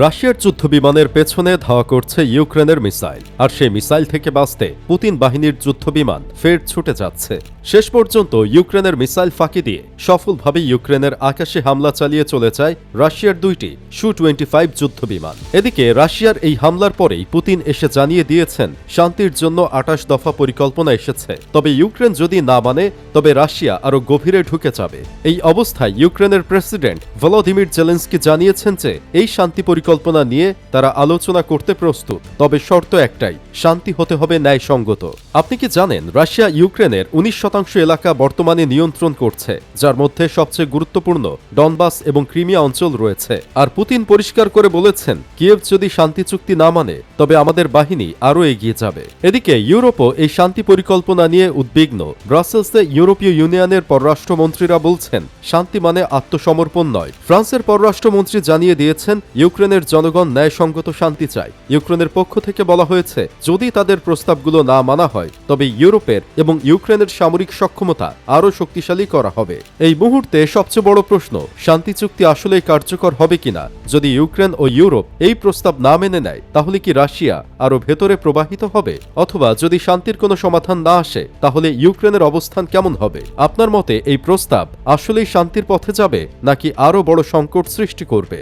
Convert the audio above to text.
রাশিয়ার যুদ্ধ বিমানের পেছনে ধাওয়া করছে ইউক্রেনের মিসাইল, আর সেই মিসাইল থেকে বাঁচতে পুতিন বাহিনীর যুদ্ধ বিমান ফের ছুটে যাচ্ছে। শেষ পর্যন্ত ইউক্রেনের মিসাইল ফাঁকি দিয়ে সফলভাবে ইউক্রেনের আকাশে হামলা চালিয়ে চলে যায় রাশিয়ার দুইটি সু টোয়েন্টি ফাইভ যুদ্ধ বিমান এদিকে রাশিয়ার এই হামলার পরেই পুতিন এসে জানিয়ে দিয়েছেন, শান্তির জন্য আটাশ দফা পরিকল্পনা এসেছে। তবে ইউক্রেন যদি না মানে তবে রাশিয়া আরও গভীরে ঢুকে যাবে। এই অবস্থায় ইউক্রেনের প্রেসিডেন্ট ভলোদিমির জেলেন্সকি জানিয়েছেন যে, এই শান্তি পরিকল্পনা নিয়ে তারা আলোচনা করতে প্রস্তুত। তবে শর্ত একটাই, শান্তি হতে হবে ন্যায়সঙ্গত। আপনি কি জানেন, রাশিয়া ইউক্রেনের উনিশ শতাংশ এলাকা বর্তমানে নিয়ন্ত্রণ করছে, যার মধ্যে সবচেয়ে গুরুত্বপূর্ণ ডনবাস এবং ক্রিমিয়া অঞ্চল রয়েছে। আর পুতিন পরিষ্কার করে বলেছেন, কিয়েভ যদি শান্তি চুক্তি না মানে তবে আমাদের বাহিনী আরও এগিয়ে যাবে। এদিকে, ইউরোপও এই শান্তি পরিকল্পনা নিয়ে উদ্বিগ্ন। ব্রাসেলসে ইউরোপীয় ইউনিয়নের পররাষ্ট্রমন্ত্রীরা বলছেন, শান্তি মানে আত্মসমর্পণ নয়। ফ্রান্সের পররাষ্ট্রমন্ত্রী জানিয়ে দিয়েছেন ইউক্রেনের জনগণ ন্যায়সঙ্গত শান্তি চায়। ইউক্রেনের পক্ষ থেকে বলা হয়েছে, যদি তাদের প্রস্তাবগুলো না মানা হয়, তবে ইউরোপের এবং ইউক্রেনের সামরিক সক্ষমতা আরও শক্তিশালী করা হবে। এই মুহূর্তে সবচেয়ে বড় প্রশ্ন, শান্তি চুক্তি আসলেই কার্যকর হবে কিনা? যদি ইউক্রেন ও ইউরোপ এই প্রস্তাব না মেনে নেয়, তাহলে কি রাশিয়া আরও ভেতরে প্রবাহিত হবে? অথবা যদি শান্তির কোনো সমাধান না আসে, তাহলে ইউক্রেনের অবস্থান কেমন হবে? আপনার মতে এই প্রস্তাব আসলেই শান্তির পথে যাবে, নাকি আরও বড় সংকট সৃষ্টি করবে?